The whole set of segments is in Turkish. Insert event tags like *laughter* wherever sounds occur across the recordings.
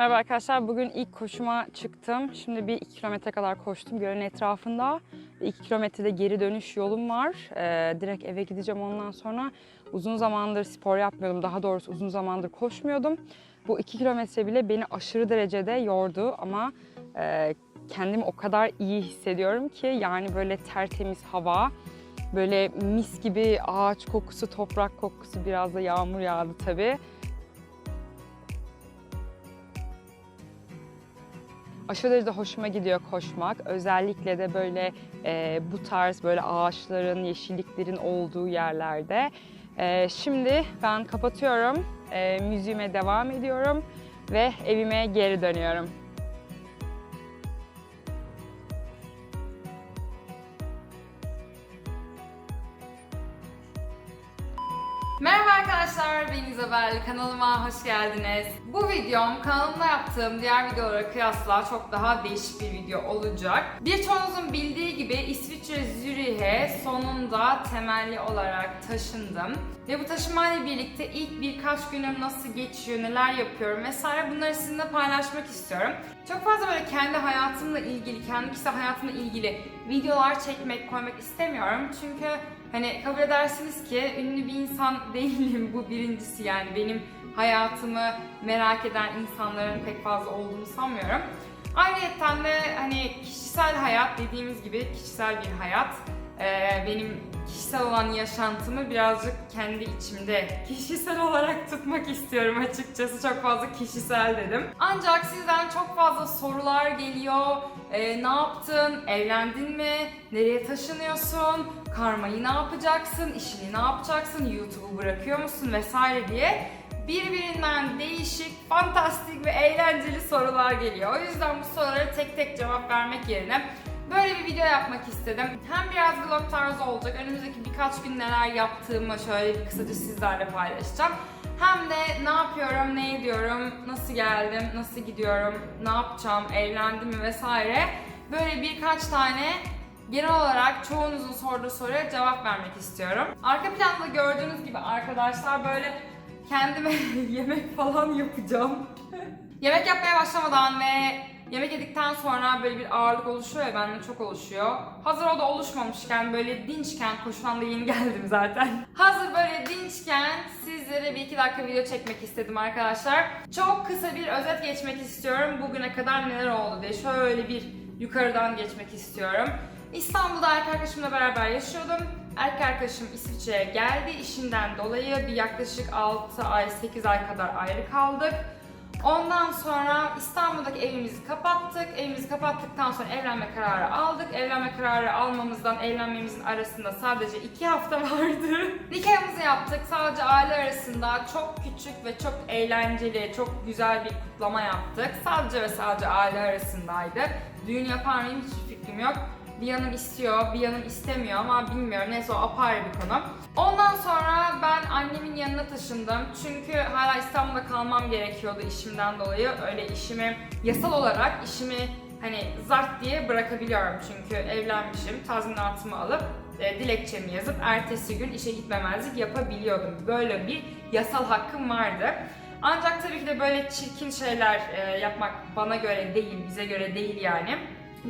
Merhaba arkadaşlar. Bugün ilk koşuma çıktım. Şimdi bir 2 kilometre kadar koştum gölün etrafında. 2 kilometrede geri dönüş yolum var. Ee, direkt eve gideceğim ondan sonra. Uzun zamandır spor yapmıyordum. Daha doğrusu uzun zamandır koşmuyordum. Bu 2 kilometre bile beni aşırı derecede yordu ama e, kendimi o kadar iyi hissediyorum ki yani böyle tertemiz hava, böyle mis gibi ağaç kokusu, toprak kokusu, biraz da yağmur yağdı tabii. Aşırı derecede hoşuma gidiyor koşmak. Özellikle de böyle e, bu tarz böyle ağaçların, yeşilliklerin olduğu yerlerde. E, şimdi ben kapatıyorum, e, müziğime devam ediyorum ve evime geri dönüyorum. Merhaba arkadaşlar, ben İzabel. Kanalıma hoş geldiniz. Bu videom kanalımda yaptığım diğer videolara kıyasla çok daha değişik bir video olacak. Birçoğunuzun bildiği gibi İsviçre Zürih'e sonunda temelli olarak taşındım. Ve bu taşınmayla birlikte ilk birkaç günüm nasıl geçiyor, neler yapıyorum vesaire bunları sizinle paylaşmak istiyorum. Çok fazla böyle kendi hayatımla ilgili, kendi kişisel hayatımla ilgili videolar çekmek, koymak istemiyorum. Çünkü Hani kabul edersiniz ki ünlü bir insan *laughs* değilim bu birincisi yani benim hayatımı merak eden insanların pek fazla olduğunu sanmıyorum. Ayrıca de hani kişisel hayat dediğimiz gibi kişisel bir hayat. Ee, benim kişisel olan yaşantımı birazcık kendi içimde kişisel olarak tutmak istiyorum açıkçası. Çok fazla kişisel dedim. Ancak sizden çok fazla sorular geliyor. Ee, ne yaptın? Evlendin mi? Nereye taşınıyorsun? Karmayı ne yapacaksın? İşini ne yapacaksın? YouTube'u bırakıyor musun? Vesaire diye birbirinden değişik, fantastik ve eğlenceli sorular geliyor. O yüzden bu sorulara tek tek cevap vermek yerine böyle bir video yapmak istedim. Hem biraz vlog tarzı olacak, önümüzdeki birkaç gün neler yaptığımı şöyle bir kısaca sizlerle paylaşacağım. Hem de ne yapıyorum, ne ediyorum, nasıl geldim, nasıl gidiyorum, ne yapacağım, evlendim mi vesaire. Böyle birkaç tane genel olarak çoğunuzun sorduğu soruya cevap vermek istiyorum. Arka planda gördüğünüz gibi arkadaşlar böyle kendime *laughs* yemek falan yapacağım. *laughs* yemek yapmaya başlamadan ve yemek yedikten sonra böyle bir ağırlık oluşuyor ya bende çok oluşuyor. Hazır o da oluşmamışken böyle dinçken koşudan da yeni *laughs* geldim zaten. Hazır böyle dinçken sizlere bir iki dakika video çekmek istedim arkadaşlar. Çok kısa bir özet geçmek istiyorum. Bugüne kadar neler oldu diye şöyle bir yukarıdan geçmek istiyorum. İstanbul'da erkek arkadaşımla beraber yaşıyordum. Erkek arkadaşım İsviçre'ye geldi. İşinden dolayı bir yaklaşık 6 ay, 8 ay kadar ayrı kaldık. Ondan sonra İstanbul'daki evimizi kapattık. Evimizi kapattıktan sonra evlenme kararı aldık. Evlenme kararı almamızdan evlenmemizin arasında sadece 2 hafta *laughs* vardı. Nikahımızı yaptık. Sadece aile arasında çok küçük ve çok eğlenceli, çok güzel bir kutlama yaptık. Sadece ve sadece aile arasındaydı. Düğün yapar mıyım hiç fikrim yok. Bir yanım istiyor, bir yanım istemiyor ama bilmiyorum. Neyse o apayrı bir konu. Ondan sonra ben annemin yanına taşındım. Çünkü hala İstanbul'da kalmam gerekiyordu işimden dolayı. Öyle işimi, yasal olarak işimi hani zart diye bırakabiliyorum. Çünkü evlenmişim, tazminatımı alıp e, dilekçemi yazıp ertesi gün işe gitmemezlik yapabiliyordum. Böyle bir yasal hakkım vardı. Ancak tabii ki de böyle çirkin şeyler e, yapmak bana göre değil, bize göre değil yani.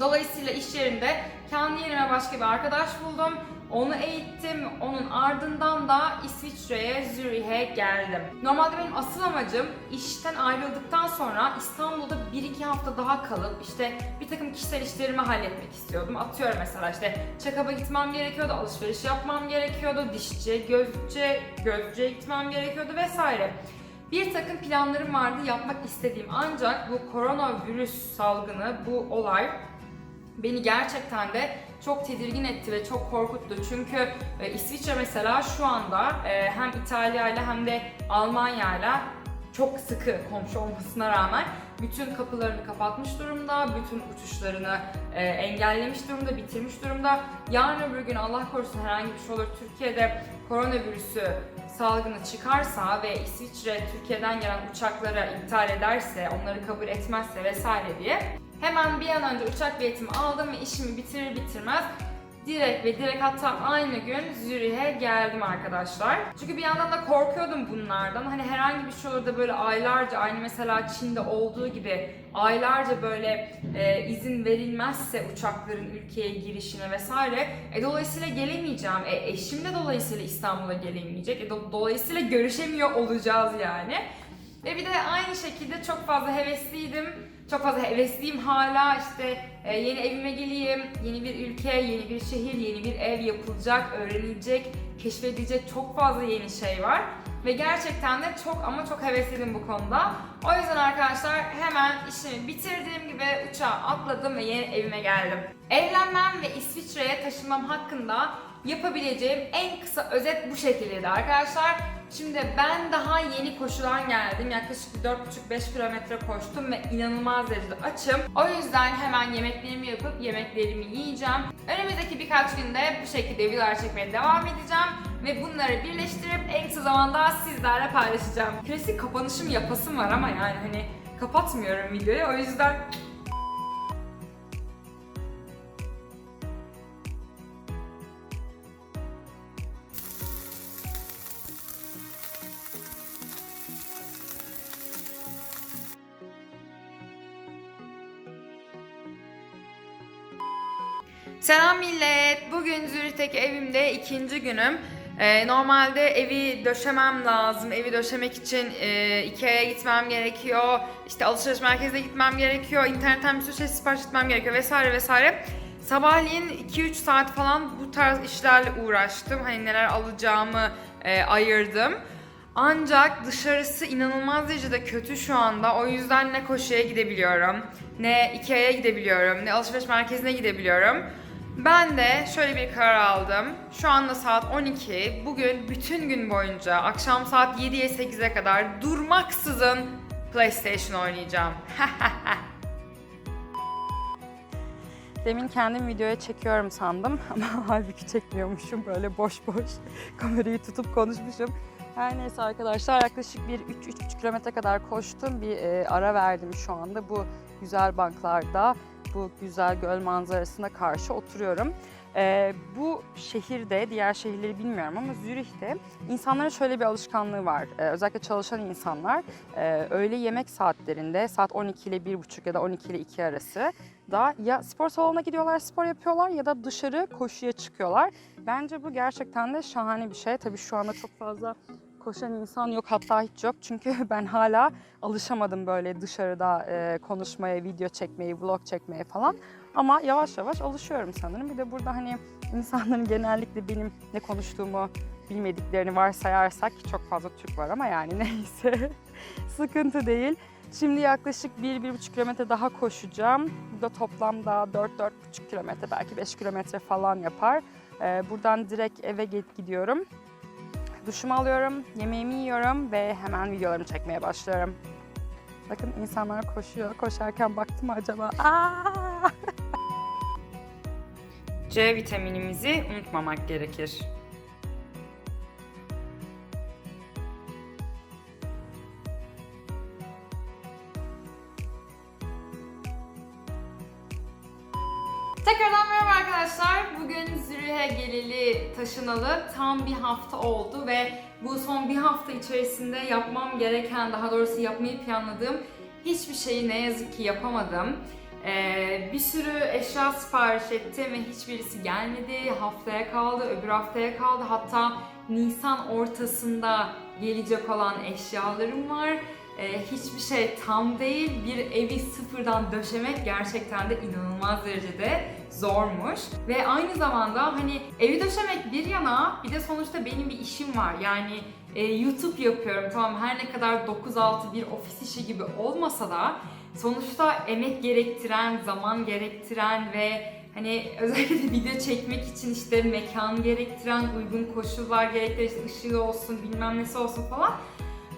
Dolayısıyla iş yerinde kendi yerime başka bir arkadaş buldum. Onu eğittim. Onun ardından da İsviçre'ye, Zürih'e geldim. Normalde benim asıl amacım işten ayrıldıktan sonra İstanbul'da 1-2 hafta daha kalıp işte bir takım kişisel işlerimi halletmek istiyordum. Atıyorum mesela işte check-up'a gitmem gerekiyordu, alışveriş yapmam gerekiyordu, dişçi, gözcü, gözcüye gitmem gerekiyordu vesaire. Bir takım planlarım vardı yapmak istediğim ancak bu koronavirüs salgını, bu olay beni gerçekten de çok tedirgin etti ve çok korkuttu. Çünkü e, İsviçre mesela şu anda e, hem İtalya ile hem de Almanya ile çok sıkı komşu olmasına rağmen bütün kapılarını kapatmış durumda, bütün uçuşlarını e, engellemiş durumda, bitirmiş durumda. Yarın öbür gün Allah korusun herhangi bir şey olur Türkiye'de koronavirüsü salgını çıkarsa ve İsviçre Türkiye'den gelen uçaklara iptal ederse, onları kabul etmezse vesaire diye hemen bir an önce uçak biletimi aldım ve işimi bitirir bitirmez direkt ve direkt hatta aynı gün Zürih'e geldim arkadaşlar. Çünkü bir yandan da korkuyordum bunlardan. Hani herhangi bir şey olur da böyle aylarca aynı mesela Çin'de olduğu gibi aylarca böyle e, izin verilmezse uçakların ülkeye girişine vesaire e, dolayısıyla gelemeyeceğim. E, eşim de dolayısıyla İstanbul'a gelemeyecek. E, do- dolayısıyla görüşemiyor olacağız yani. Ve bir de aynı şekilde çok fazla hevesliydim. Çok fazla hevesliyim hala işte e, yeni evime geleyim, yeni bir ülke, yeni bir şehir, yeni bir ev yapılacak, öğrenilecek, keşfedilecek çok fazla yeni şey var. Ve gerçekten de çok ama çok hevesliydim bu konuda. O yüzden arkadaşlar hemen işimi bitirdiğim gibi uçağa atladım ve yeni evime geldim. Evlenmem ve İsviçre'ye taşınmam hakkında yapabileceğim en kısa özet bu şekildeydi arkadaşlar. Şimdi ben daha yeni koşudan geldim. Yaklaşık 4,5-5 kilometre koştum ve inanılmaz derecede açım. O yüzden hemen yemeklerimi yapıp yemeklerimi yiyeceğim. Önümüzdeki birkaç günde bu şekilde videolar çekmeye devam edeceğim. Ve bunları birleştirip en kısa zamanda sizlerle paylaşacağım. Klasik kapanışım yapasım var ama yani hani kapatmıyorum videoyu. O yüzden Millet. Bugün Zürih'teki evimde ikinci günüm. Ee, normalde evi döşemem lazım. Evi döşemek için e, Ikea'ya gitmem gerekiyor. İşte alışveriş merkezine gitmem gerekiyor. İnternetten bir sürü şey sipariş etmem gerekiyor vesaire vesaire. Sabahleyin 2-3 saat falan bu tarz işlerle uğraştım. Hani neler alacağımı e, ayırdım. Ancak dışarısı inanılmaz derecede kötü şu anda. O yüzden ne koşuya gidebiliyorum, ne Ikea'ya gidebiliyorum, ne alışveriş merkezine gidebiliyorum. Ben de şöyle bir karar aldım. Şu anda saat 12. Bugün bütün gün boyunca akşam saat 7'ye 8'e kadar durmaksızın PlayStation oynayacağım. *laughs* Demin kendim videoya çekiyorum sandım *laughs* ama halbuki çekmiyormuşum. Böyle boş boş *laughs* kamerayı tutup konuşmuşum. Her neyse arkadaşlar yaklaşık bir 3-3,5 kilometre kadar koştum. Bir e, ara verdim şu anda bu güzel banklarda, bu güzel göl manzarasına karşı oturuyorum. E, bu şehirde, diğer şehirleri bilmiyorum ama Zürih'te insanların şöyle bir alışkanlığı var. E, özellikle çalışan insanlar e, öğle yemek saatlerinde saat 12 ile 1.30 ya da 12 ile 2 arası da ya spor salonuna gidiyorlar, spor yapıyorlar ya da dışarı koşuya çıkıyorlar. Bence bu gerçekten de şahane bir şey. Tabii şu anda çok fazla koşan insan yok hatta hiç yok. Çünkü *laughs* ben hala alışamadım böyle dışarıda e, konuşmaya, video çekmeyi, vlog çekmeye falan. Ama yavaş yavaş alışıyorum sanırım. Bir de burada hani insanların genellikle benim ne konuştuğumu bilmediklerini varsayarsak çok fazla Türk var ama yani *laughs* neyse sıkıntı değil. Şimdi yaklaşık 1-1,5 kilometre daha koşacağım. Bu da toplamda 4-4,5 kilometre belki 5 kilometre falan yapar. Ee, buradan direkt eve gidiyorum. Duşumu alıyorum, yemeğimi yiyorum ve hemen videolarımı çekmeye başlıyorum. Bakın insanlar koşuyor. Koşarken baktım acaba? Aa! C vitaminimizi unutmamak gerekir. Geleli, taşınalı tam bir hafta oldu ve bu son bir hafta içerisinde yapmam gereken, daha doğrusu yapmayı planladığım hiçbir şeyi ne yazık ki yapamadım. Ee, bir sürü eşya sipariş ettim ve hiçbirisi gelmedi. Haftaya kaldı, öbür haftaya kaldı. Hatta Nisan ortasında gelecek olan eşyalarım var. Ee, hiçbir şey tam değil. Bir evi sıfırdan döşemek gerçekten de inanılmaz derecede zormuş. Ve aynı zamanda hani evi döşemek bir yana bir de sonuçta benim bir işim var. Yani e, YouTube yapıyorum tamam her ne kadar 9-6 bir ofis işi gibi olmasa da sonuçta emek gerektiren, zaman gerektiren ve hani *laughs* özellikle de video çekmek için işte mekan gerektiren, uygun koşullar gerektiren, işte ışığı olsun, bilmem nesi olsun falan.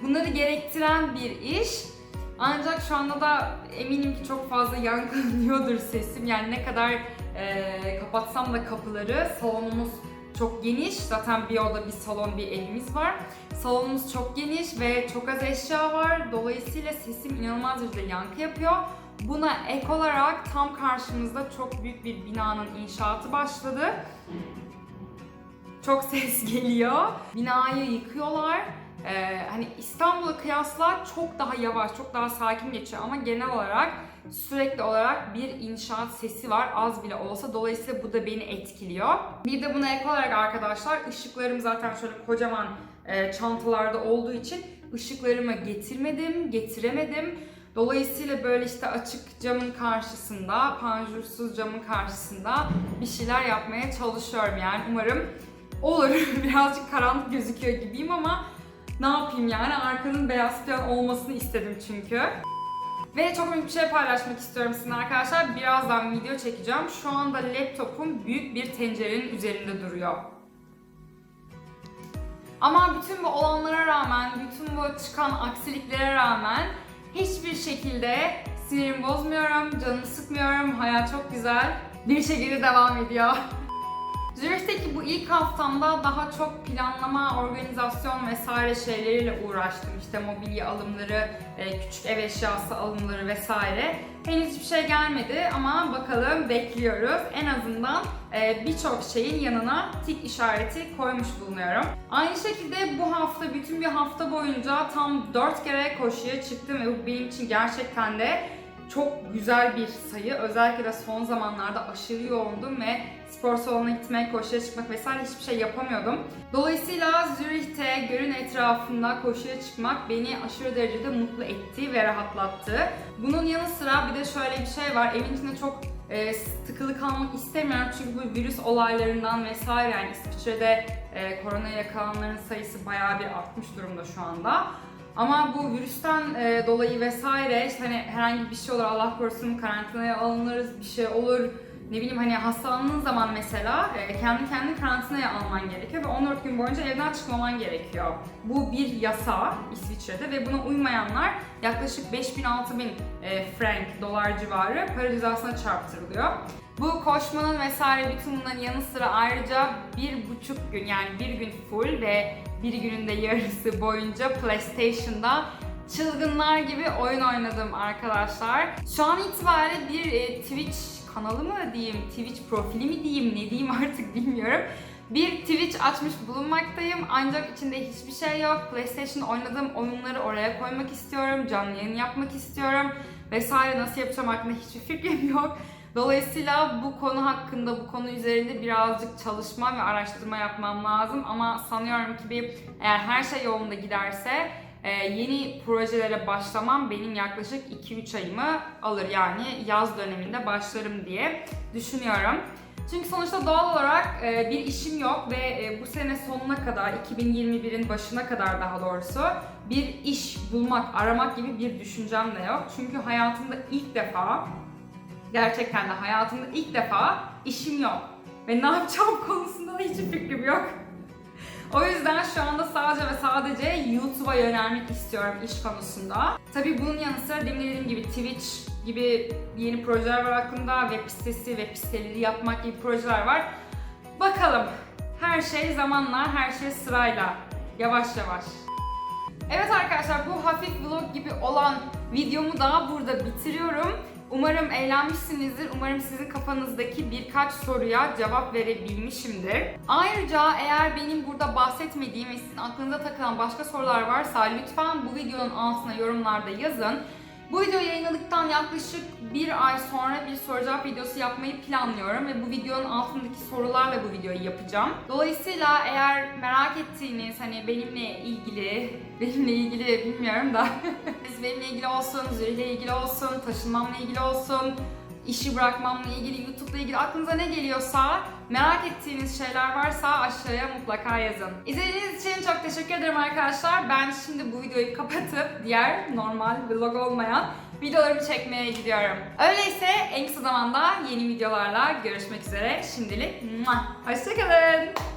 Bunları gerektiren bir iş. Ancak şu anda da eminim ki çok fazla yankılanıyordur *laughs* sesim. Yani ne kadar e, kapatsam da kapıları, salonumuz çok geniş. Zaten bir oda, bir salon, bir evimiz var. Salonumuz çok geniş ve çok az eşya var. Dolayısıyla sesim inanılmaz derecede yankı yapıyor. Buna ek olarak tam karşımızda çok büyük bir binanın inşaatı başladı. Çok ses *laughs* geliyor. Binayı yıkıyorlar. Ee, hani İstanbul'a kıyasla çok daha yavaş, çok daha sakin geçiyor ama genel olarak sürekli olarak bir inşaat sesi var az bile olsa. Dolayısıyla bu da beni etkiliyor. Bir de buna ek olarak arkadaşlar ışıklarım zaten şöyle kocaman e, çantalarda olduğu için ışıklarımı getirmedim, getiremedim. Dolayısıyla böyle işte açık camın karşısında, panjursuz camın karşısında bir şeyler yapmaya çalışıyorum yani. Umarım olur. *laughs* Birazcık karanlık gözüküyor gibiyim ama ne yapayım yani arkanın beyaz falan olmasını istedim çünkü. Ve çok büyük bir şey paylaşmak istiyorum sizinle arkadaşlar. Birazdan video çekeceğim. Şu anda laptopum büyük bir tencerenin üzerinde duruyor. Ama bütün bu olanlara rağmen, bütün bu çıkan aksiliklere rağmen hiçbir şekilde sinirimi bozmuyorum, canımı sıkmıyorum, hayat çok güzel. Bir şekilde devam ediyor. Zürih'teki bu ilk haftamda daha çok planlama, organizasyon vesaire şeyleriyle uğraştım. İşte mobilya alımları, e, küçük ev eşyası alımları vesaire. Henüz hiçbir şey gelmedi ama bakalım bekliyoruz. En azından e, birçok şeyin yanına tik işareti koymuş bulunuyorum. Aynı şekilde bu hafta, bütün bir hafta boyunca tam 4 kere koşuya çıktım ve bu benim için gerçekten de çok güzel bir sayı. Özellikle de son zamanlarda aşırı yoğundum ve spor salonuna gitmek, koşuya çıkmak vesaire hiçbir şey yapamıyordum. Dolayısıyla Zürih'te, gölün etrafında koşuya çıkmak beni aşırı derecede mutlu etti ve rahatlattı. Bunun yanı sıra bir de şöyle bir şey var. Evin içinde çok e, tıkılı kalmak istemiyorum çünkü bu virüs olaylarından vesaire yani İsviçre'de e, koronaya yakalananların sayısı bayağı bir artmış durumda şu anda. Ama bu virüsten e, dolayı vesaire işte hani herhangi bir şey olur Allah korusun karantinaya alınırız bir şey olur ne bileyim hani hastalandığın zaman mesela e, kendi kendini karantinaya alman gerekiyor ve 14 gün boyunca evden çıkmaman gerekiyor. Bu bir yasa İsviçre'de ve buna uymayanlar yaklaşık 5000-6000 e, frank dolar civarı para cezasına çarptırılıyor. Bu koşmanın vesaire bütün bunların yanı sıra ayrıca bir buçuk gün yani bir gün full ve bir günün de yarısı boyunca PlayStation'da çılgınlar gibi oyun oynadım arkadaşlar. Şu an itibariyle bir e, Twitch kanalı mı diyeyim, Twitch profili mi diyeyim, ne diyeyim *laughs* artık bilmiyorum. Bir Twitch açmış bulunmaktayım ancak içinde hiçbir şey yok. PlayStation oynadığım oyunları oraya koymak istiyorum, canlı yayın yapmak istiyorum vesaire nasıl yapacağım hakkında hiçbir fikrim yok. Dolayısıyla bu konu hakkında, bu konu üzerinde birazcık çalışma ve araştırma yapmam lazım. Ama sanıyorum ki bir eğer her şey yolunda giderse e, yeni projelere başlamam benim yaklaşık 2-3 ayımı alır. Yani yaz döneminde başlarım diye düşünüyorum. Çünkü sonuçta doğal olarak e, bir işim yok ve e, bu sene sonuna kadar, 2021'in başına kadar daha doğrusu bir iş bulmak, aramak gibi bir düşüncem de yok. Çünkü hayatımda ilk defa Gerçekten de hayatımda ilk defa işim yok. Ve ne yapacağım *laughs* konusunda da hiçbir fikrim yok. O yüzden şu anda sadece ve sadece YouTube'a yönelmek istiyorum iş konusunda. Tabii bunun yanı sıra demin dediğim gibi Twitch gibi yeni projeler var aklımda. Web sitesi, web siteleri yapmak gibi projeler var. Bakalım. Her şey zamanla, her şey sırayla. Yavaş yavaş. Evet arkadaşlar bu hafif vlog gibi olan videomu da burada bitiriyorum. Umarım eğlenmişsinizdir. Umarım sizin kafanızdaki birkaç soruya cevap verebilmişimdir. Ayrıca eğer benim burada bahsetmediğim ve sizin aklınıza takılan başka sorular varsa lütfen bu videonun altına yorumlarda yazın. Bu videoyu yayınladıktan yaklaşık bir ay sonra bir soru cevap videosu yapmayı planlıyorum ve bu videonun altındaki sorularla bu videoyu yapacağım. Dolayısıyla eğer merak ettiğiniz hani benimle ilgili, *laughs* benimle ilgili bilmiyorum da *laughs* benimle ilgili olsun, Zürich'le ilgili olsun, taşınmamla ilgili olsun, işi bırakmamla ilgili, YouTube'la ilgili aklınıza ne geliyorsa merak ettiğiniz şeyler varsa aşağıya mutlaka yazın. İzlediğiniz için çok teşekkür ederim arkadaşlar. Ben şimdi bu videoyu kapatıp diğer normal vlog olmayan videolarımı çekmeye gidiyorum. Öyleyse en kısa zamanda yeni videolarla görüşmek üzere. Şimdilik hoşçakalın.